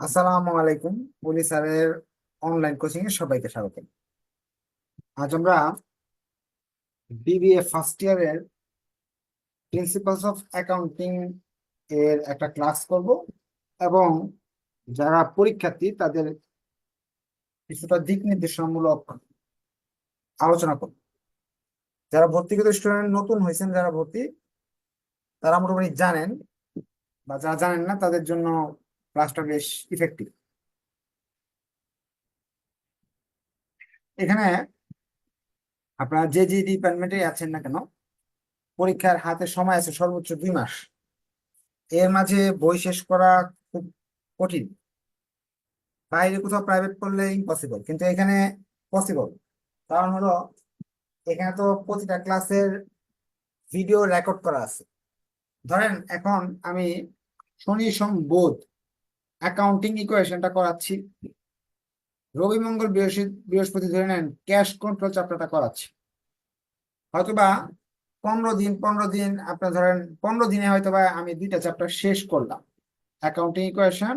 আসসালামু আলাইকুম, পুলি স্যারের অনলাইন কোচিং এ সবাইকে স্বাগত আজ আমরা বিবিএ ফার্স্ট ইয়ারের প্রিন্সিপালস অফ অ্যাকাউন্টিং এর একটা ক্লাস করব এবং যারা পরীক্ষার্থী তাদের কিছুটা দিক নির্দেশনামূলক আলোচনা করব। যারা ভর্তিগত স্টুডেন্ট নতুন হয়েছেন, যারা ভর্তি, তারা মোটামুটি জানেন বা যারা জানেন না তাদের জন্য ক্লাসটা বেশ ইফেক্টিভ এখানে আপনারা যে যে ডিপার্টমেন্টে আছেন না কেন, পরীক্ষার হাতে সময় আছে সর্বোচ্চ দুই মাস। এর মাঝে বই শেষ করা খুব কঠিন। বাইরে কোথাও প্রাইভেট পড়লে ইম্পসিবল কিন্তু এখানে পসিবল কারণ হলো, এখানে তো প্রতিটা ক্লাসের ভিডিও রেকর্ড করা আছে। ধরেন, এখন আমি শনি সোম অ্যাকাউন্টিং ইকুয়েশনটা করাচ্ছি। রবি মঙ্গল বৃহস্পতি ধরে নেন ক্যাশ কন্ট্রোল চ্যাপ্টারটা করাচ্ছি। হয়তোবা পনেরো দিন পনেরো দিন আপনার ধরেন, পনেরো দিনে হয়তোবা আমি দুইটা চ্যাপ্টার শেষ করলাম। অ্যাকাউন্টিং ইকুয়েশন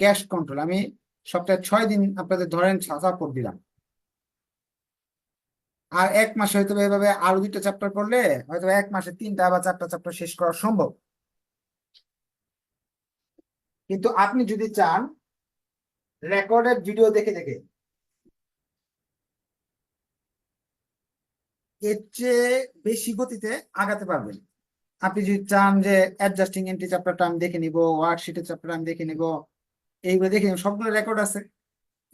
ক্যাশ কন্ট্রোল আমি সপ্তাহে ছয় দিন আপনাদের ধরেন সাপোর্ট দিলাম। আর এক মাসে হয়তো এভাবে আরও দুইটা চ্যাপ্টার করলে হয়তো এক মাসে তিনটা বা চারটা চ্যাপ্টার শেষ করা সম্ভব। কিন্তু আপনি যদি চান রেকর্ডেড ভিডিও দেখে দেখে। এর চেয়ে বেশি গতিতে আগাতে পারবেন। আপনি যদি চান যে অ্যাডজাস্টিং এন্ট্রি চ্যাপ্টারটা আমি দেখে নিব ওয়ার্কশিটের চ্যাপ্টার আমি দেখে নিব, এইগুলো দেখে নিব, সবগুলো রেকর্ড আছে।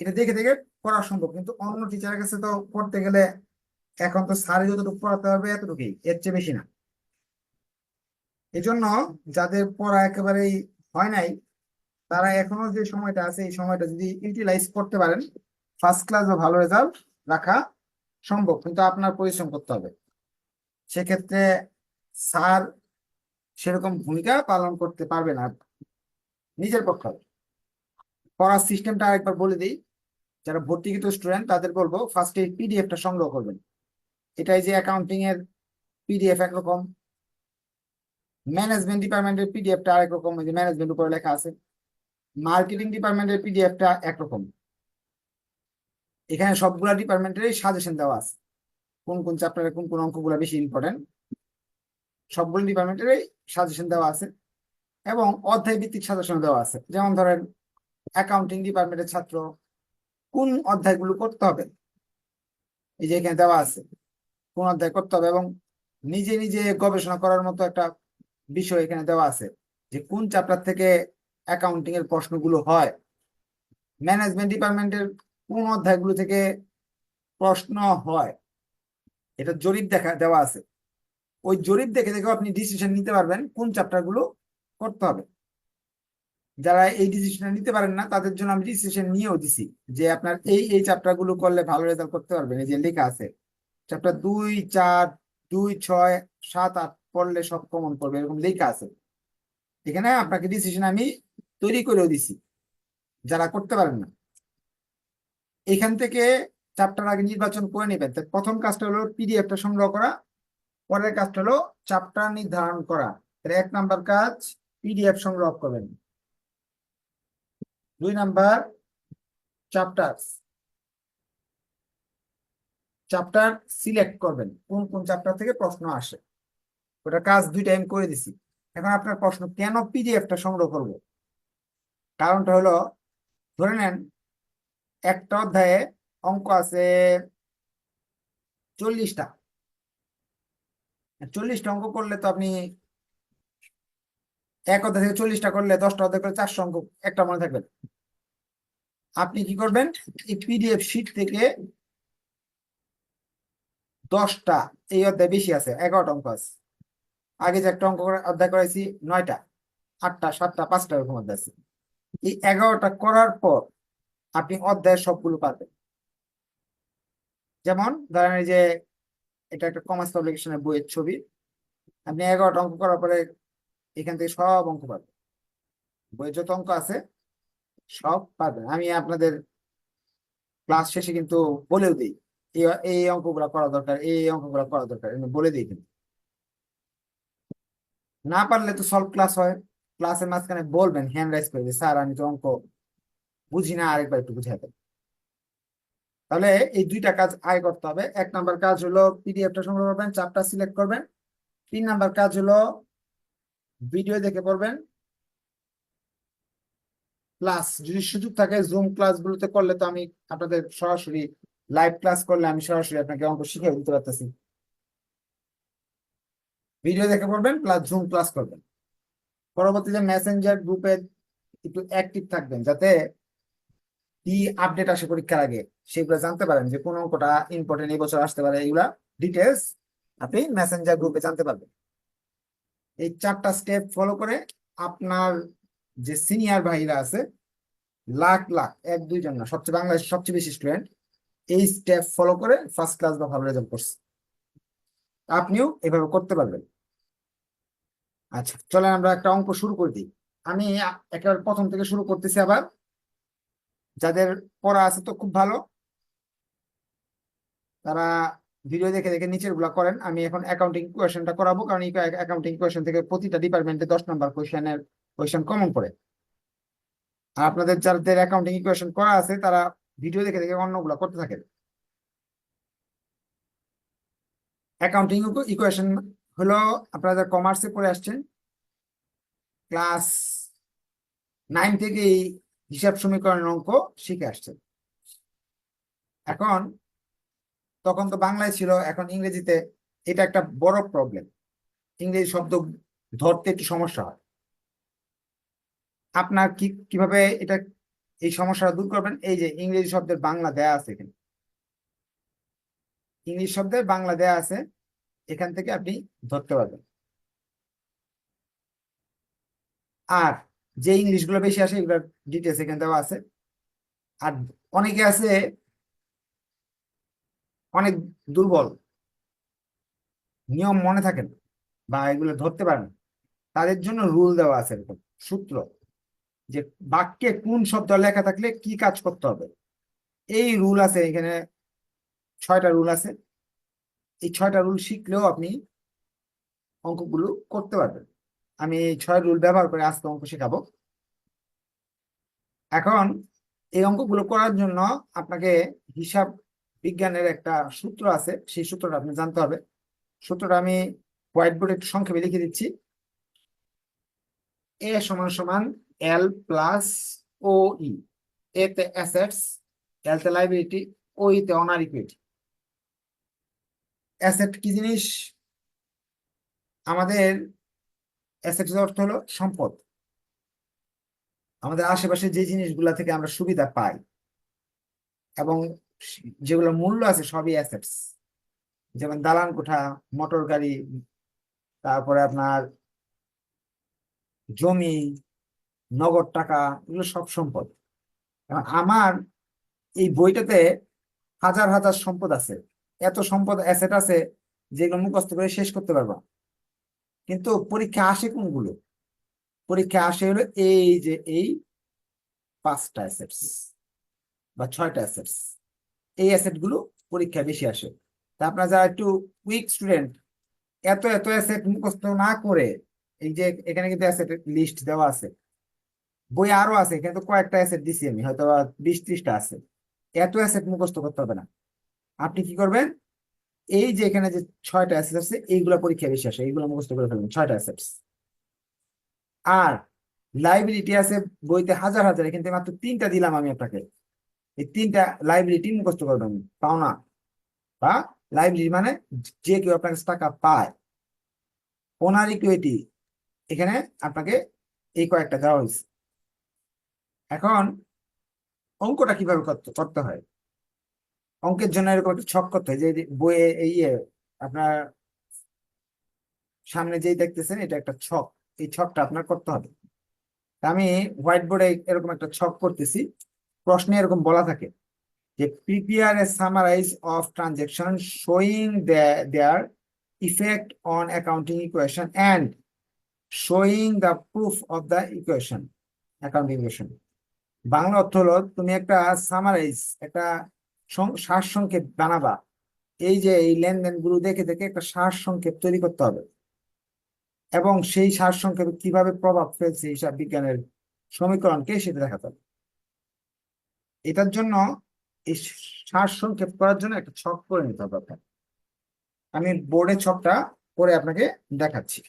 এটা দেখে দেখে পড়া সম্ভব, কিন্তু অন্য টিচারের কাছে তো পড়তে গেলে এখন তো স্যারে যতটুকু পড়াতে হবে এতটুকুই, এর চেয়ে বেশি না। এই জন্য যাদের পড়া একেবারেই হয় নাই তারা এখনও যে সময়টা আছে, এই সময়টা যদি ইউটিলাইজ করতে পারেন ফার্স্ট ক্লাস বা ভালো রেজাল্ট রাখা সম্ভব, কিন্তু আপনার পরিশ্রম করতে হবে। সেক্ষেত্রে স্যার সেরকম ভূমিকা পালন করতে পারবে না নিজের পক্ষে পড়ার সিস্টেমটা আরেকবার বলে দিই, যারা ভর্তিকৃত স্টুডেন্ট তাদের বলব ফার্স্টে পিডিএফটা সংগ্রহ করবেন। এটাই যে অ্যাকাউন্টিং এর পিডিএফ একরকম ম্যানেজমেন্ট ডিপার্টমেন্টের পিডিএফটা আরেক রকম ম্যানেজমেন্ট উপরে লেখা আছে। মার্কেটিং ডিপার্টমেন্টের পিডিএফটা একরকম। এখানে সবগুলা ডিপার্টমেন্টেরই সাজেশন দেওয়া আছে। কোন কোন চ্যাপ্টারে কোন কোন অঙ্কগুলো বেশি ইম্পর্টেন্ট সবগুলো ডিপার্টমেন্টেরই সাজেশন দেওয়া আছে এবং অধ্যায় ভিত্তিক সাজেশন দেওয়া আছে। যেমন ধরেন অ্যাকাউন্টিং ডিপার্টমেন্টের ছাত্র কোন অধ্যায়গুলো করতে হবে? এই যে এখানে দেওয়া আছে, কোন অধ্যায় করতে হবে এবং নিজে নিজে গবেষণা করার মতো একটা বিষয় এখানে দেওয়া আছে যে কোন চ্যাপ্টার থেকে অ্যাকাউন্টিং এর প্রশ্নগুলো হয়। ম্যানেজমেন্ট ডিপার্টমেন্টের কোন অধ্যায়গুলো থেকে প্রশ্ন হয়। এটা জরিপ দেখা, দেওয়া আছে। ওই জরিপ দেখে দেখে আপনি ডিসিশন নিতে পারবেন কোন চ্যাপ্টারগুলো করতে হবে। যারা এই ডিসিশন নিতে পারেন না, তাদের জন্য আমি ডিসিশন নিয়েও দিছি যে আপনার এই এই চ্যাপ্টারগুলো করলে ভালো রেজাল্ট করতে পারবেন। এই যে লেখা আছে চ্যাপ্টার দুই, চার, দুই, ছয়, সাত, আট পড়লে সব কমন পড়বে, এরকম লেখা আছে। এখানে আপনাকে ডিসিশন আমি তৈরি করেও দিছি। যারা করতে পারেন না। এখান থেকে চ্যাপ্টার আগে নির্বাচন করে নেবেন। প্রথম কাজটা হলো পিডিএফটা সংগ্রহ করা। পরের কাজটা হলো চ্যাপ্টার নির্ধারণ করা। এক নাম্বার কাজ পিডিএফ সংগ্রহ করবেন। দুই নাম্বার চ্যাপ্টার চ্যাপ্টার সিলেক্ট করবেন। কোন কোন চ্যাপ্টার থেকে প্রশ্ন আসে। ওটা কাজ দুই টাইম করে দিছি। এখন আপনার প্রশ্ন, কেন পিডিএফটা সংগ্রহ করব? কারণটা হলো, ধরে নেন, একটা অধ্যায়ে অঙ্ক আছে চল্লিশটা। চল্লিশটা অঙ্ক করলে তো আপনি এক অধ্যায় থেকে চল্লিশটা করলে দশটা অধ্যায় করে চারশো অঙ্ক, একটা মনে থাকবে আপনি কি করবেন? এই পিডিএফ শিট থেকে দশটা, এই অধ্যায় বেশি আছে, এগারোটা অঙ্ক আছে। আগে যে একটা অঙ্ক অধ্যায় করাইছি, নয়টা, আটটা, সাতটা, পাঁচটা এরকম অধ্যায় আছে। এই এগারোটা করার পর আপনি অধ্যায়ের সবগুলো পারবেন যেমন ধরেন এই যে এটা একটা কমার্স পাবলিকেশনের বইয়ের ছবি। আপনি এগারোটা অঙ্ক করার পরে এখান থেকে সব অঙ্ক পাবেন। বইয়ের যত অঙ্ক আছে সব পাবেন। আমি আপনাদের ক্লাস শেষে কিন্তু বলেও দিই, এই এই অঙ্কগুলো করা দরকার, এই অঙ্কগুলো করা দরকার বলে দিই কিন্তু। না পারলে তো সলভ ক্লাস হয়। ক্লাসের মাঝখানে বলবেন হ্যান্ড রাইজ করে স্যার, আমি তো অঙ্ক বুঝি না, আরেকবার একটু বুঝাই দেন। তাহলে এই দুইটা কাজ আয় করতে হবে। এক নাম্বার কাজ হলো পিডিএফটা সংগ্রহ করবেন চাপটা সিলেক্ট করবেন। তিন নাম্বার কাজ হলো ভিডিও দেখে পড়বেন। প্লাস যদি সুযোগ থাকে জুম ক্লাসগুলোতে করলে তো আমি আপনাদের সরাসরি লাইভ ক্লাস করলে আমি সরাসরি আপনাকে অঙ্ক শিখিয়ে দিতে পারতেছি। ভিডিও দেখে পড়বেন প্লাস জুম ক্লাস করবেন। পরবর্তীতে মেসেঞ্জার গ্রুপে একটু অ্যাক্টিভ থাকবেন, যাতে কি আপডেট আসে পরীক্ষার আগে, সেগুলো জানতে পারেন যে কোন অঙ্কটা ইম্পর্টেন্ট এই বছর আসতে পারে, এগুলা ডিটেলস আপনি মেসেঞ্জার গ্রুপে জানতে পারবেন। এই চারটা স্টেপ ফলো করে আপনার যে সিনিয়র ভাইরা আছে, লাখ লাখ, এক দুইজন না, সবচেয়ে বাংলাদেশের সবচেয়ে বেশি স্টুডেন্ট এই স্টেপ ফলো করে ফার্স্ট ক্লাস বা ভালো রেজাল্ট করছে। আপনিও এভাবে করতে পারবেন। আচ্ছা চলেন আমরা একটা অঙ্ক শুরু করে দিই। আমি একেবারে প্রথম থেকে শুরু করতেছি আবার। যাদের পড়া আছে তো খুব ভালো। তারা ভিডিও দেখে দেখে নিচেরগুলা করেন। আমি এখন অ্যাকাউন্টিং কোয়েশনটা করাবো, কারণ অ্যাকাউন্টিং কোয়েশন থেকে প্রতিটা ডিপার্টমেন্টে দশ নম্বর কোয়েশনের কোয়েশন কমন পড়ে। আর আপনাদের যাদের অ্যাকাউন্টিং ইকুয়েশন করা আছে, তারা ভিডিও দেখে দেখে অন্যগুলা করতে থাকেন। অ্যাকাউন্টিং ইকুয়েশন হলো আপনারা কমার্সে পড়ে আসছেন ক্লাস নাইন থেকে এই হিসাব সমীকরণের অঙ্ক শিখে আসছেন। এখন, তখন তো বাংলায় ছিল, এখন ইংরেজিতে এটা একটা বড় প্রবলেম ইংরেজি শব্দ ধরতে একটু সমস্যা হয়। আপনার কি, কীভাবে এটা, এই সমস্যাটা দূর করবেন? এই যে ইংরেজি শব্দের বাংলা দেয়া আছে এখানে। ইংলিশ শব্দের বাংলা দেয়া আছে এখান থেকে আপনি ধরতে পারবেন। আর যে ইংলিশগুলো বেশি আসে, এগুলোর ডিটেলস এখানে দেওয়া আছে। আর অনেকে আছে, অনেক দুর্বল। নিয়ম মনে থাকেন বা এগুলো ধরতে পারেন তাদের জন্য রুল দেওয়া আছে এরকম, সূত্র। যে বাক্যে কোন শব্দ লেখা থাকলে কি কাজ করতে হবে। এই রুল আছে, এখানে ছয়টা রুল আছে। এই ছয়টা রুল শিখলেও আপনি অঙ্কগুলো করতে পারবেন। আমি এই ছয় রুল ব্যবহার করে আজকে অঙ্ক শেখাবো। এখন এই অঙ্কগুলো করার জন্য আপনাকে হিসাব বিজ্ঞানের একটা সূত্র আছে, সেই সূত্রটা আপনি জানতে হবে। সূত্রটা আমি হোয়াইট বোর্ডে একটু সংক্ষেপে লিখে দিচ্ছি। এ সমান সমান এল প্লাস ও ই এতে অ্যাসেটস এল তে লাইবিলিটি ও ই তে অনার ইকুইটি অ্যাসেট কি জিনিস? আমাদের অ্যাসেটের অর্থ হলো সম্পদ। আমাদের আশেপাশে যে জিনিসগুলা থেকে আমরা সুবিধা পাই এবং যেগুলো মূল্য আছে সবই অ্যাসেটস যেমন দালান কোঠা, মোটর গাড়ি, তারপরে আপনার জমি, নগদ টাকা, এগুলো সব সম্পদ। আমার এই বইটাতে হাজার হাজার সম্পদ আছে। এত সম্পদ অ্যাসেট আছে যেগুলো মুখস্থ করে শেষ করতে পারব কিন্তু পরীক্ষা আসে কোনগুলো? পরীক্ষা আসে হলো এই যে এই পাঁচটা অ্যাসেটস বা ছয়টা অ্যাসেটস এই অ্যাসেটগুলো পরীক্ষায় বেশি আসে। তা আপনারা যারা একটু উইক স্টুডেন্ট এত এত অ্যাসেট মুখস্থ না করে এই যে এখানে কিন্তু অ্যাসেট লিস্ট দেওয়া আছে। বই আরও আছে কিন্তু কয়েকটা অ্যাসেট দিছি আমি হয়তো বা বিশ ত্রিশটা আছে। এত অ্যাসেট মুখস্থ করতে হবে না। আপনি কি করবেন? এই যে এখানে যে ছয়টা অ্যাসেট আছে, এইগুলা পরীক্ষা বেশি আসে এইগুলো মুখস্থ করে ফেলবেন, ছয়টা অ্যাসেটস আর লাইবিলিটি আছে বইতে হাজার হাজার, এখান থেকে মাত্র তিনটা দিলাম আমি আপনাকে। এই তিনটা লাইবিলিটি মুখস্থ করবেন পাওনা বা লাইবিলিটি মানে যে কেউ আপনার কাছে টাকা পায়, ওনার ইকুইটি এখানে আপনাকে এই কয়েকটা দেওয়া হয়েছে। এখন অঙ্কটা কীভাবে করতে হয়? অঙ্কের জন্য এরকম একটা ছক করতে হয়, যে বইয়ে এই ইয়ে আপনার সামনে যেই দেখতেছেন, এটা একটা ছক। এই ছকটা আপনার করতে হবে। আমি হোয়াইট বোর্ডে এরকম একটা ছক করতেছি। প্রশ্নে এরকম বলা থাকে যে prepare a summarise of transaction showing their effect on accounting equation and showing the proof of the equation accounting equation Bangla অর্থ হলো, তুমি একটা সামারাইজ একটা সং- সারসংক্ষেপ বানাবা। এই যে এই লেনদেনগুলো দেখে দেখে একটা সার সংক্ষেপ তৈরি করতে হবে। এবং সেই সার সারসংক্ষেপে কীভাবে প্রভাব ফেলছে হিসাব বিজ্ঞানের সমীকরণকে সেটা দেখাতে হবে। এটার জন্য এই সার সংক্ষেপ করার জন্য একটা ছক করে নিতে হবে আপনার আমি বোর্ডে ছকটা করে আপনাকে দেখাচ্ছি।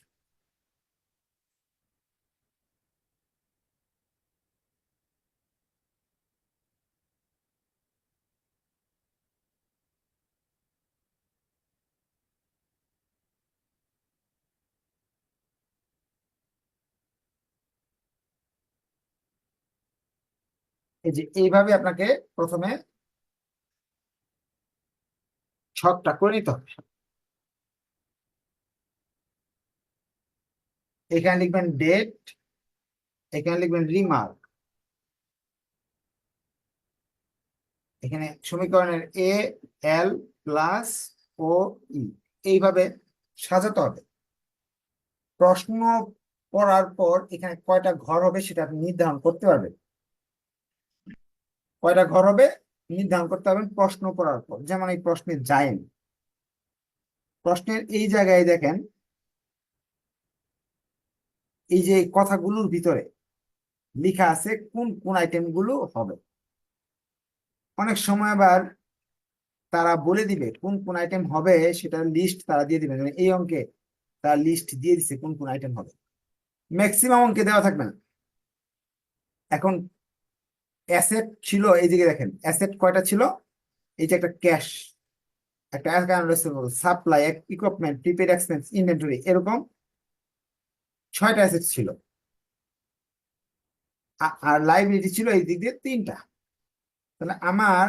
এই যে এইভাবে আপনাকে প্রথমে ছকটা করে নিতে হবে। এখানে লিখবেন ডেট এখানে লিখবেন রিমার্ক এখানে সমীকরণের এ এল প্লাস ও ই এইভাবে সাজাতে হবে। প্রশ্ন পড়ার পর এখানে কয়টা ঘর হবে সেটা আপনি নির্ধারণ করতে পারবেন। কয়টা ঘর হবে? নির্ধারণ করতে পারবেন প্রশ্ন পড়ার পর। যেমন এই প্রশ্নে যায়েন প্রশ্নের এই জায়গায় দেখেন, এই যে কথাগুলোর ভিতরে লেখা আছে কোন কোন আইটেমগুলো হবে। অনেক সময় আবার তারা বলে দিবে কোন কোন আইটেম হবে সেটার লিস্ট তারা দিয়ে দিবে। এই অঙ্কে তার লিস্ট দিয়ে দিছে কোন কোন আইটেম হবে। ম্যাক্সিমাম অঙ্কে দেওয়া থাকবে না। এখন অ্যাসেট ছিল এই দিকে দেখেন, অ্যাসেট কয়টা ছিল? এই যে একটা ক্যাশ, একটা supply equipment prepaid expense, inventory, এরকম ছয়টা অ্যাসেট ছিল। আর লাইব্রেরি ছিল এই দিক দিয়ে তিনটা। তাহলে আমার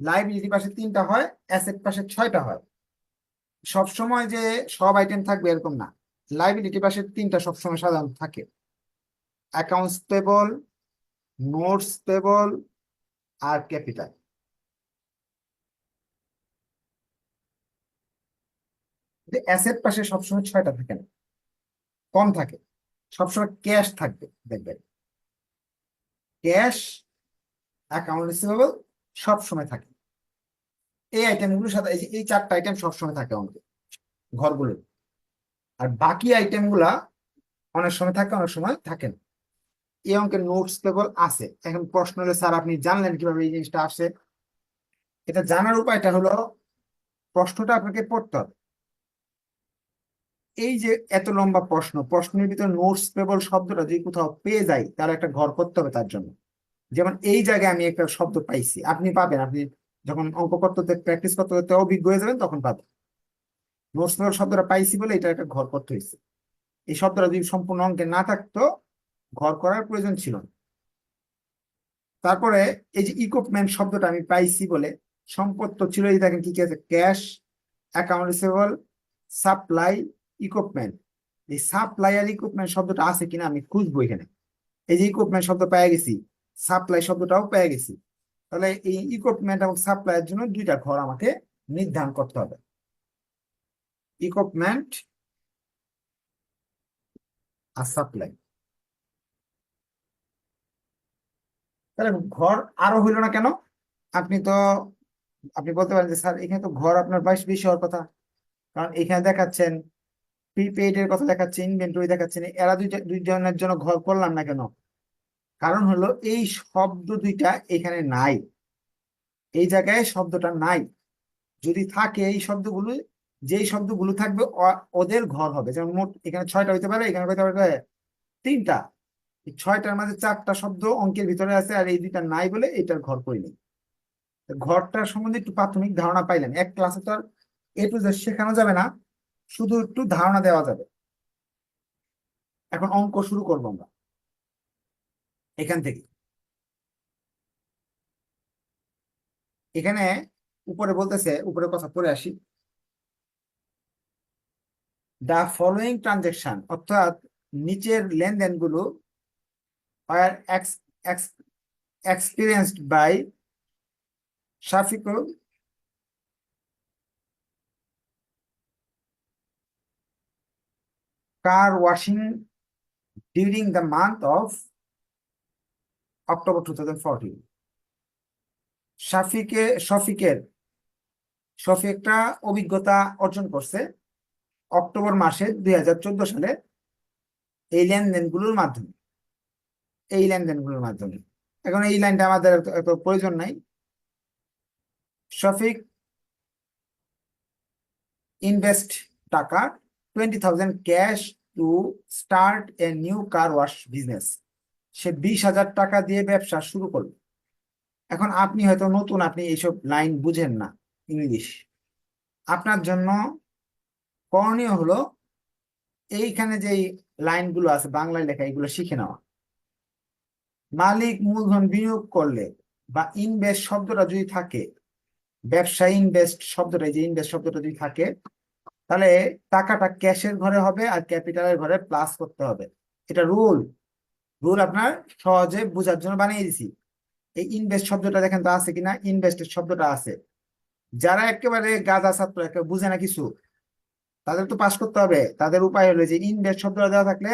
লাইব্রেরি পাশে তিনটা হয়, অ্যাসেট পাশে ছয়টা হয়। সব সময় যে সব আইটেম থাকবে এরকম না। লাইব্রেরি পাশে তিনটা সবসময় সাধারণত থাকে। অ্যাকাউন্টস পেবল নোটস পেবল আর ক্যাপিটাল। অ্যাসেট পাশে সবসময় ছয়টা থাকে না, কম থাকে, সবসময় ক্যাশ থাকবে, দেখবেন। ক্যাশ, অ্যাকাউন্ট রিসিভেবল সবসময় থাকে। এই আইটেমগুলোর সাথে, এই চারটা আইটেম সবসময় থাকে অঙ্কে ঘরগুলো আর বাকি আইটেমগুলা অনেক সময় থাকে, অনেক সময় থাকে না। এই অঙ্কের নোটস পেবল আছে। এখন প্রশ্ন হলে, স্যার, আপনি জানলেন কীভাবে এই জিনিসটা আসে? এটা জানার উপায়টা হলো, প্রশ্নটা আপনাকে পড়তে হবে। এই যে এত লম্বা প্রশ্ন, প্রশ্নের ভিতরে নোটস পেবল শব্দটা যদি কোথাও পেয়ে যাই, তাহলে একটা ঘর করতে হবে তার জন্য। যেমন এই জায়গায় আমি একটা শব্দ পাইছি, আপনি পাবেন। আপনি যখন অঙ্ক করতে প্র্যাকটিস করতে করতে অভিজ্ঞ হয়ে যাবেন, তখন পাবেন। নোটস পেবল শব্দটা পাইছি বলে এটা একটা ঘর করতে হয়েছে এই শব্দটা যদি সম্পূর্ণ অঙ্কে না থাকতো ঘর করার প্রয়োজন ছিল না। তারপরে এই যে ইকুইপমেন্ট শব্দটা আমি পাইছি বলে সম্পদ তো ছিল এই দেখেন কি কি আছে? Cash account receivable supply equipment এই সাপ্লাই আর ইকুইপমেন্ট শব্দটা আছে কিনা আমি খুঁজবো এখানে। এই যে ইকুইপমেন্ট শব্দ পেয়ে গেছি সাপ্লাই শব্দটাও পেয়ে গেছি। তাহলে এই ইকুইপমেন্ট এবং সাপ্লাইয়ের জন্য দুইটা ঘর আমাকে নির্ধারণ করতে হবে। ইকুইপমেন্ট আর সাপ্লাই তাহলে ঘর আরও হইল না কেন? আপনি তো, আপনি বলতে পারেন যে, স্যার, এখানে তো ঘর আপনার বাইশ, বেশি হওয়ার কথা। কারণ এখানে দেখাচ্ছেন প্রিপেইড এর কথা দেখাচ্ছে ইনভেন্টরি দেখাচ্ছেন, এরা দুইটা, দুই জনের জন্য ঘর করলাম না কেন? কারণ হলো, এই শব্দ দুইটা এখানে নাই। এই জায়গায় শব্দটা নাই। যদি থাকে এই শব্দগুলো, যেই শব্দগুলো থাকবে ওদের ঘর হবে। যেমন মোট এখানে ছয়টা হইতে পারে, এখানে হইতে পারে তিনটা। ছয়টার মাঝে চারটা শব্দ অঙ্কের ভিতরে আছে আর এই দুইটা নাই বলে এটার ঘর করিনি ঘরটার সম্বন্ধে একটু প্রাথমিক ধারণা পাইলেন এক ক্লাসে তো আর এ টু শেখানো যাবে না, শুধু একটু ধারণা দেওয়া যাবে। এখন অঙ্ক শুরু করব আমরা। এখান থেকে। এখানে উপরে বলতেছে, উপরে কথা পড়ে আসি। দা ফলোয়িং ট্রানজেকশন অর্থাৎ নিচের লেনদেনগুলো are ex, ex, experienced by Shafiqul car washing during the month of October 2014. শাফিকে শফিকের শফি একটা অভিজ্ঞতা অর্জন করছে অক্টোবর মাসে দুই হাজার চোদ্দ সালে এই লেনদেনগুলোর মাধ্যমে এই লেনদেনগুলোর মাধ্যমে। এখন এই লাইনটা আমাদের এত- প্রয়োজন নাই। শফিক ইনভেস্ট টাকা twenty thousand cash to start a new car wash business সে বিশ হাজার টাকা দিয়ে ব্যবসা শুরু করল। এখন আপনি হয়তো নতুন, আপনি এইসব লাইন বুঝেন না ইংলিশ। আপনার জন্য করণীয় হলো, এইখানে যে লাইনগুলো আছে, বাংলায় লেখা এগুলো শিখে নেওয়া। মালিক মূলধন বিনিয়োগ করলে বা ইনভেস্ট শব্দটা যদি থাকে, ব্যবসা ইনভেস্ট শব্দটা যে ইনভেস্ট শব্দটা যদি থাকে, তাহলে টাকাটা ক্যাশের ঘরে হবে আর ক্যাপিটালের ঘরে প্লাস করতে হবে। এটা রুল। রুল আপনার সহজে বোঝার জন্য বানিয়ে দিছি। এই ইনভেস্ট শব্দটা দেখেন তো আছে কিনা? ইনভেস্টের শব্দটা আছে। যারা একেবারে গাধা ছাত্র, একেবারে বুঝে না কিছু, তাদের তো পাস করতে হবে। তাদের উপায় হলো যে ইনভেস্ট শব্দটা দেওয়া থাকলে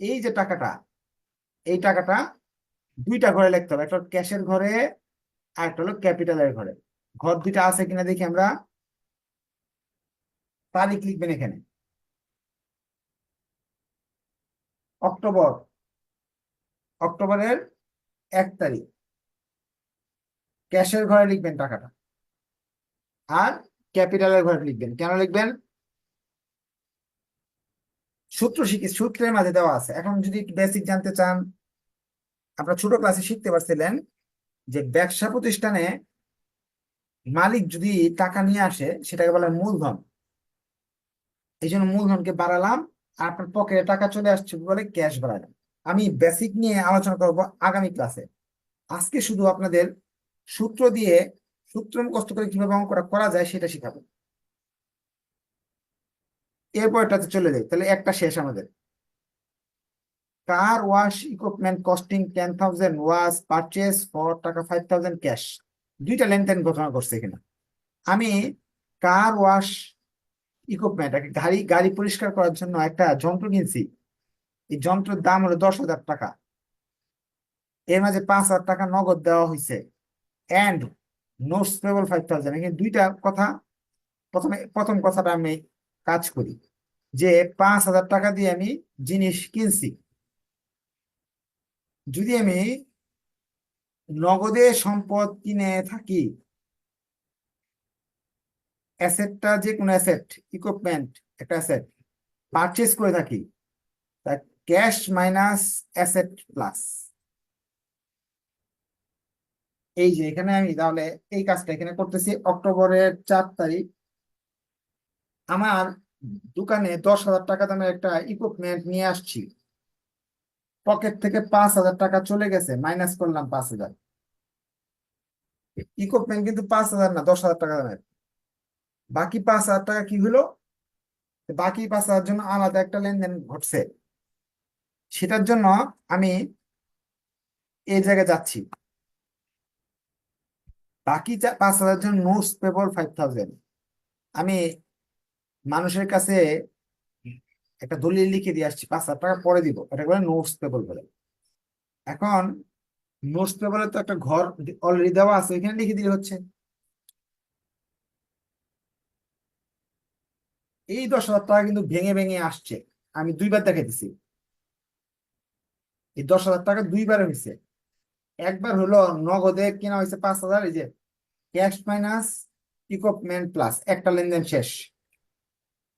এই যে টাকাটা এই টাকাটা দুইটা ঘরে লিখতে হবে, একটা ক্যাশের ঘরে আর একটা হলো ক্যাপিটালের ঘরে। ঘর দুইটা আছে কিনা দেখি আমরা। তারিখ লিখবেন এখানে। অক্টোবর। অক্টোবরের এক তারিখ। ক্যাশের ঘরে লিখবেন টাকাটা। আর ক্যাপিটালের ঘরে লিখবেন। কেন লিখবেন? সূত্র শিখি সূত্রের মাঝে দেওয়া আছে। এখন যদি বেসিক জানতে চান আপনারা ছোট ক্লাসে শিখতে পারছিলেন যে ব্যবসা প্রতিষ্ঠানে মালিক যদি টাকা নিয়ে আসে, সেটাকে বলে মূলধন। এই জন্য মূলধনকে বাড়ালাম আর আপনার পকেটে টাকা চলে আসছে বলে ক্যাশ বাড়ালাম। আমি বেসিক নিয়ে আলোচনা করব আগামী ক্লাসে। আজকে শুধু আপনাদের সূত্র দিয়ে সূত্র মুখস্থ করে কীভাবে অঙ্কটা করা যায় সেটা শিখাবো। এরপর এটাতে চলে যাই। তাহলে একটা শেষ আমাদের। Car wash equipment costing ten thousand was purchase for টাকা ফাইভ থাউজেন্ড ক্যাশ দুইটা লেনদেন ঘটনা করছে এখানে। আমি কার ওয়াশ ইকুইপমেন্ট গাড়ি গাড়ি পরিষ্কার করার জন্য একটা যন্ত্র কিনছি। এই যন্ত্রের দাম হলো দশ হাজার টাকা। এর মাঝে পাঁচ হাজার টাকা নগদ দেওয়া হয়েছে। And notes payable five thousand এখানে দুইটা কথা। প্রথমে, প্রথম কথাটা আমি কাজ করি যে পাঁচ হাজার টাকা দিয়ে আমি জিনিস কিনছি। যদি আমি নগদে সম্পদ কিনে থাকি অ্যাসেটটা যে কোনো অ্যাসেট ইকুইপমেন্ট একটা অ্যাসেট পারচেস করে থাকি তা ক্যাশ মাইনাস অ্যাসেট প্লাস এই যে এখানে আমি তাহলে এই কাজটা এখানে করতেছি, অক্টোবরের চার তারিখ। আমার দোকানে দশ হাজার টাকা দামের একটা ইকুইপমেন্ট নিয়ে আসছি। পকেট থেকে পাঁচ হাজার টাকা চলে গেছে মাইনাস করলাম পাঁচ হাজার। ইকুইপমেন্ট কিন্তু পাঁচ হাজার না, দশ হাজার টাকা দামের। বাকি পাঁচ হাজার টাকা কি হলো? বাকি পাঁচ হাজার জন্য আলাদা একটা লেনদেন ঘটছে। সেটার জন্য আমি এই জায়গায় যাচ্ছি। বাকি পাঁচ হাজার জন্য নোটস পেবল ফাইভ থাউজেন্ড আমি মানুষের কাছে একটা দলিল লিখে দিয়ে আসছি, পাঁচ হাজার টাকা পরে দিব। এটা বলে নোটস পেবল বলে। এখন নোটস পেবলে তো একটা ঘর অলরেডি দেওয়া আছে ওইখানে লিখে দিলে হচ্ছে। এই দশ হাজার টাকা কিন্তু ভেঙে ভেঙে আসছে। আমি দুইবার দেখে দিছি এই দশ হাজার টাকা দুইবার হয়েছে একবার হলো নগদে কেনা হয়েছে পাঁচ হাজার, এই যে ক্যাশ মাইনাস ইকুইপমেন্ট প্লাস একটা লেনদেন শেষ।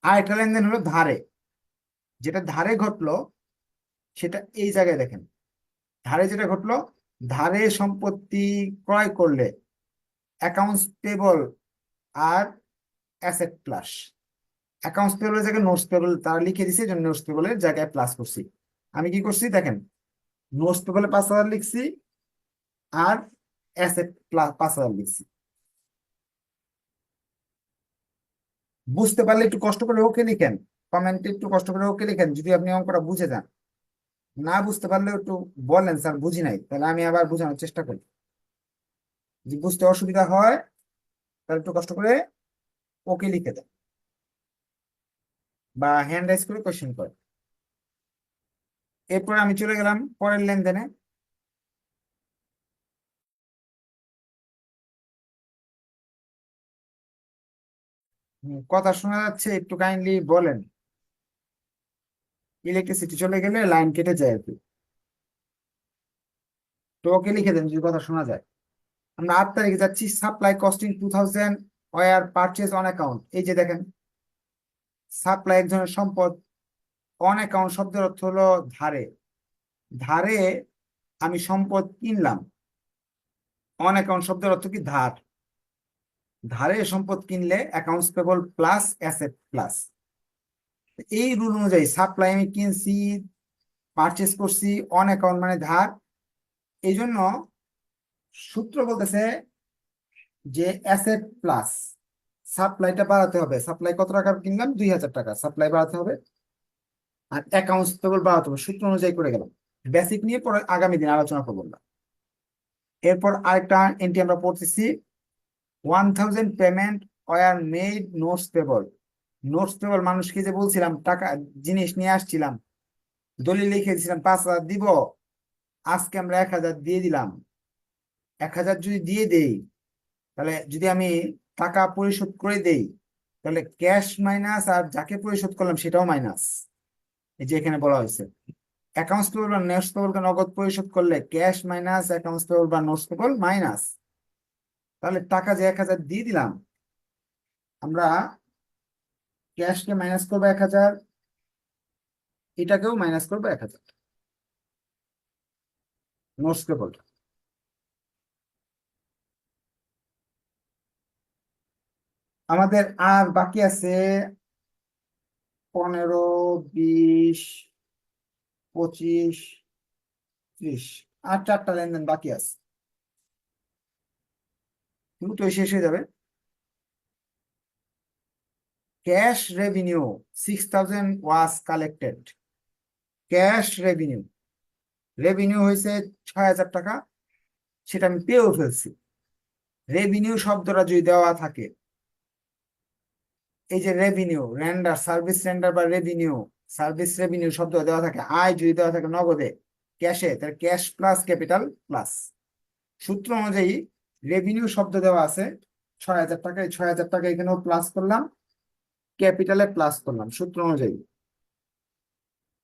আর একটা লেনদেন হলো ধারে। যেটা ধারে ঘটলো, সেটা এই জায়গায় দেখেন। ধারে যেটা ঘটলো, ধারে সম্পত্তি ক্রয় করলে অ্যাকাউন্টস পেবল আর অ্যাসেট প্লাস অ্যাকাউন্টস পেবলের জায়গায় নোটস পেবল তারা লিখে দিছে জন্য নোটস পেবলের জায়গায় প্লাস করছি। আমি কি করছি, দেখেন নোটস পেবলে পাঁচ হাজার লিখছি আর অ্যাসেট প্লাস পাঁচ হাজার লিখছি। বুঝতে পারলে একটু কষ্ট করে ওকে লিখেন। কমেন্টে একটু কষ্ট করে ওকে লিখেন, যদি আপনি অঙ্কটা বুঝে যান। না বুঝতে পারলে একটু বলেন, স্যার বুঝি নাই, তাহলে আমি আবার বোঝানোর চেষ্টা করি। যদি বুঝতে অসুবিধা হয়, তাহলে একটু কষ্ট করে ওকে লিখে দেন। বা হ্যান্ড রাইজ করে কোয়েশ্চেন করে এরপর আমি চলে গেলাম পরের লেনদেনে। কথা শোনা যাচ্ছে, একটু কাইন্ডলি বলেন। ইলেকট্রিসিটি চলে গেলে লাইন কেটে যায় আর কি। তো ওকে লিখে দেন, যদি কথা শোনা যায়। আমরা আট তারিখে যাচ্ছি supply costing two thousand were purchase on account এই যে দেখেন সাপ্লাই এক ধরনের সম্পদ অন অ্যাকাউন্ট শব্দের অর্থ হলো ধারে। ধারে আমি সম্পদ কিনলাম অন অ্যাকাউন্ট শব্দের অর্থ কি ধার? ধারে সম্পদ কিনলে accounts payable plus asset plus এই রুল অনুযায়ী সাপ্লাই আমি কিনছি পারচেস করছি অন অ্যাকাউন্ট মানে ধার। এই জন্য সূত্র বলতেছে যে অ্যাসেট প্লাস সাপ্লাইটা বাড়াতে হবে। সাপ্লাই কত টাকার কিনলাম? দুই হাজার টাকা। সাপ্লাই বাড়াতে হবে আর অ্যাকাউন্টস পেবল বাড়াতে হবে। সূত্র অনুযায়ী করে গেলাম। বেসিক নিয়ে পরে আগামী দিন আলোচনা করব আমরা। এরপর আরেকটা এন্ট্রি আমরা পড়তেছি। One thousand payment were made notes payable notes payable মানুষকে যে বলছিলাম, টাকা, জিনিস নিয়ে আসছিলাম, দলিল লিখে দিয়েছিলাম, পাঁচ হাজার দিব, আজকে আমরা এক হাজার দিয়ে দিলাম। এক হাজার যদি দিয়ে দেই, তাহলে যদি আমি টাকা পরিশোধ করে দেই, তাহলে ক্যাশ মাইনাস আর যাকে পরিশোধ করলাম সেটাও মাইনাস। এই যে এখানে বলা হয়েছে। অ্যাকাউন্টস পেবল বা নোটস পেবলকে নগদ পরিশোধ করলে ক্যাশ মাইনাস অ্যাকাউন্টস পেবল বা নোটস পেবল মাইনাস। তাহলে টাকা যে এক হাজার দিয়ে দিলাম, আমরা ক্যাশকে মাইনাস করব এক হাজার। এটাকেও মাইনাস করব এক হাজার। নোটস পেবলটা আমাদের আর বাকি আছে পনেরো, বিশ, পঁচিশ, ত্রিশ। আর চারটা লেনদেন বাকি আছে। দুটোই শেষ হয়ে যাবে। Cash revenue six thousand was collected cash revenue revenue হয়েছে ছয় হাজার টাকা, সেটা আমি পেয়েও ফেলছি। রেভিনিউ শব্দটা যদি দেওয়া থাকে, এই যে রেভিনিউ রেন্ডার সার্ভিস রেন্ডার বা রেভিনিউ সার্ভিস রেভিনিউ শব্দ দেওয়া থাকে, আয় যদি দেওয়া থাকে নগদে ক্যাশে তাহলে ক্যাশ প্লাস ক্যাপিটাল প্লাস সূত্র অনুযায়ী রেভিনিউ শব্দ দেওয়া আছে, ছয় হাজার টাকা ছয় হাজার টাকা এখানেও প্লাস করলাম। ক্যাপিটালে প্লাস করলাম, সূত্র অনুযায়ী।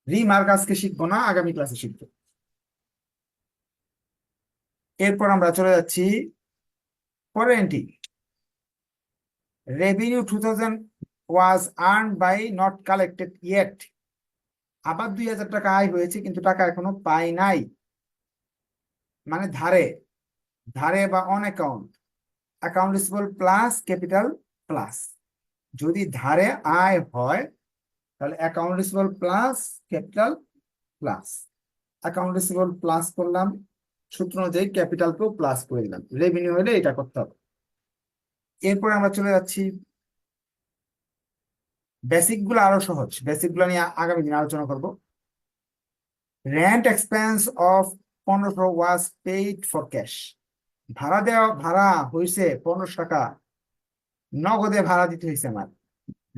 রিমার্ক আজকে শিখব না, আগামী ক্লাসে শিখব। এরপর আমরা চলে যাচ্ছি পরের entry revenue 2000 was earned by not collected yet আবার দুই হাজার টাকা আয় হয়েছে, কিন্তু টাকা এখনও পাই নাই। মানে ধারে ধারে বা on account account receivable plus capital plus যদি ধারে আয় হয়, তাহলে account receivable plus capital plus account receivable plus করলাম, সূত্র অনুযায়ী ক্যাপিটালকেও প্লাস করে দিলাম। রেভিনিউ হলে এটা করতে হবে। এরপরে আমরা চলে যাচ্ছি। বেসিকগুলো আরও সহজ। বেসিকগুলো নিয়ে আগামী দিন আলোচনা করব। রেন্ট এক্সপেন্স অফ পনেরোশো ওয়াজ পেইড ফর ক্যাশ ভাড়া দেওয়া, ভাড়া হয়েছে পনেরোশো টাকা। নগদে ভাড়া দিতে হয়েছে আমার।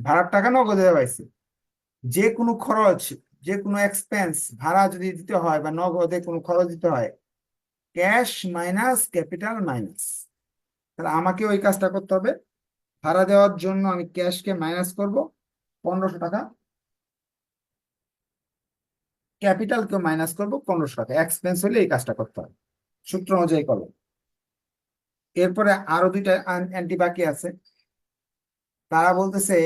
ভাড়ার টাকা নগদে দেওয়া হয়েছে যে কোনো খরচ, যে কোনো এক্সপেন্স ভাড়া যদি দিতে হয় বা নগদে কোনো খরচ দিতে হয় ক্যাশ মাইনাস ক্যাপিটাল মাইনাস তাহলে আমাকে ওই কাজটা করতে হবে। ভাড়া দেওয়ার জন্য আমি ক্যাশকে মাইনাস করব। পনেরোশো টাকা। ক্যাপিটালকে মাইনাস করব, পনেরোশো টাকা। এক্সপেন্স হলে এই কাজটা করতে হবে। সূত্র অনুযায়ী করব। এরপরে আরও দুইটা অ্যান্টি বাকি আছে। তারা বলতেছে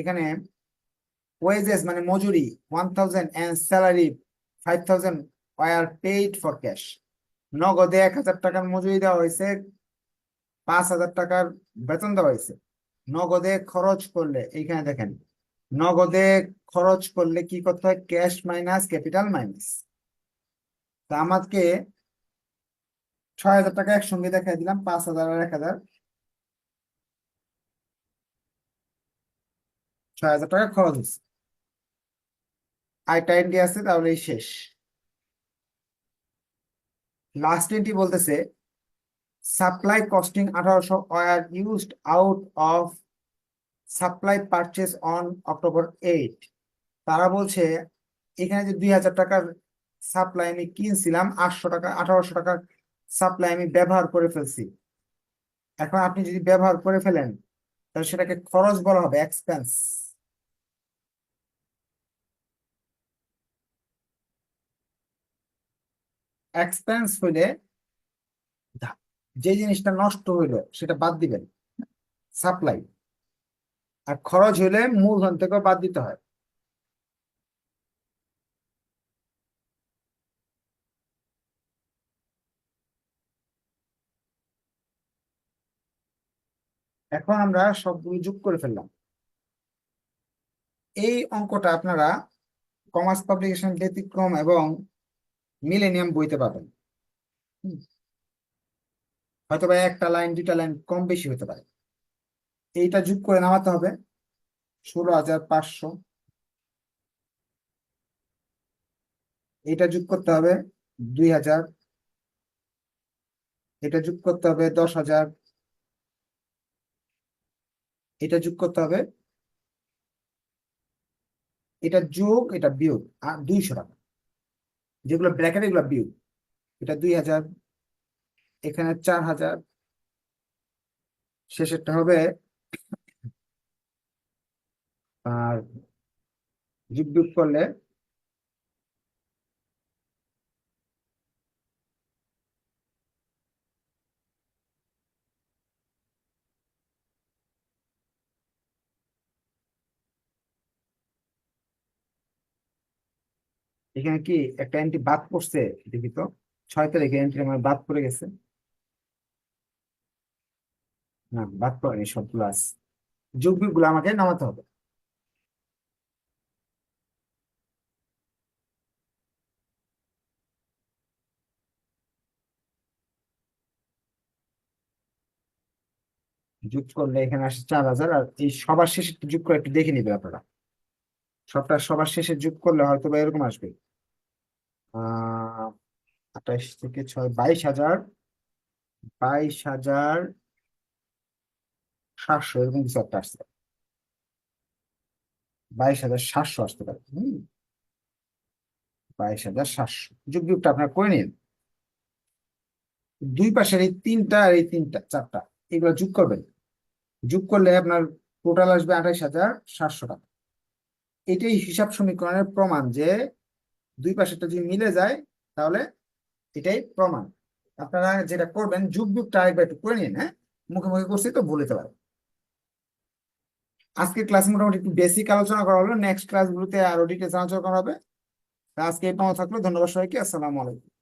এখানে ওয়েজেস মানে মজুরি one thousand and salary five thousand were paid for cash নগদে এক হাজার টাকার মজুরি দেওয়া হয়েছে, পাঁচ হাজার টাকার বেতন দেওয়া হয়েছে। নগদে খরচ করলে, এইখানে দেখেন, নগদে খরচ করলে কি করতে হয়? ক্যাশ মাইনাস ক্যাপিটাল মাইনাস তা আমাকে ছয় হাজার টাকা একসঙ্গে দেখাই দিলাম, পাঁচ হাজার আর এক হাজার। হাজার টাকা খরচ হচ্ছে আরেকটা এন্ট্রি আছে? তাহলে শেষ। লাস্ট এন্ট্রি বলতেছে সাপ্লাই কস্টিং আঠারোশো were used out of supply purchase on October eight তারা বলছে, এখানে যে দুই হাজার টাকার সাপ্লাই আমি কিনছিলাম, আটশো টাকা, আঠারোশো টাকার সাপ্লাই আমি ব্যবহার করে ফেলছি। এখন আপনি যদি ব্যবহার করে ফেলেন, তাহলে সেটাকে খরচ বলা হবে এক্সপেন্স এক্সপেন্স হইলে যে জিনিসটা নষ্ট হইল সেটা বাদ দিবেন। সাপ্লাই আর খরচ হইলে মূলধন থেকেও বাদ দিতে হয়। এখন আমরা সবগুলো যোগ করে ফেললাম। এই অঙ্কটা আপনারা কমার্স পাবলিকেশন ব্যতিক্রম এবং মিলেনিয়াম বইতে পাবেন। হয়তো বা একটা লাইন দুইটা লাইন কম বেশি হতে পারে। এইটা যোগ করে নামাতে হবে। ষোলো হাজার পাঁচশো। এটা যোগ করতে হবে দুই হাজার। এটা যোগ করতে হবে দশ হাজার। এটা যোগ করতে হবে। এটা যোগ এটা বিয়োগ আর দুইশো টাকা। যেগুলো ব্র্যাকেট এগুলো বিয়োগ। এটা দুই হাজার, এখানে চার হাজার। শেষেরটা হবে আর যোগ করলে এখানে কি একটা এন্ট্রি বাদ পড়ছে? দেখি তো? ছয় তারিখে এন্ট্রি আমার বাদ পড়ে গেছে। না, বাদ পড়েনি, সবগুলো আছে। যোগগুলো আমাকে নামাতে হবে। যোগ করলে এখানে আসে চার হাজার, আর এই সবার শেষে যোগ করে একটু দেখে নিবে আপনারা। সবটা সবার শেষে যোগ করলে হয়তো বা এরকম আসবে। আহ আঠাইশ থেকে ছয়, বাইশ হাজার বাইশ হাজার সাতশো এরকম কিছু একটা আসতে পারে বাইশ হাজার সাতশো আসতে পারে, হম? বাইশ হাজার সাতশো। যোগ বিয়োগটা আপনার করে নিন। দুই পাশের এই তিনটা আর এই তিনটা, চারটা, এগুলো যোগ করবেন। যোগ করলে আপনার টোটাল আসবে আঠাইশ হাজার সাতশো টাকা। এটাই হিসাব সমীকরণের প্রমাণ যে দুই পাশেরটা যদি মিলে যায়, তাহলে এটাই প্রমাণ। আপনারা যেটা করবেন যুগ যুগটা আরেকবার একটু করে নিন হ্যাঁ? মুখে মুখে করছি তো ভুল হতে আজকে আজকের ক্লাস মোটামুটি একটু বেসিক আলোচনা করা হলো। নেক্সট ক্লাসগুলোতে আরও ডিটেলস আলোচনা করা হবে। আজকে এই থাকল। ধন্যবাদ সবাইকে। আসসালামু আলাইকুম।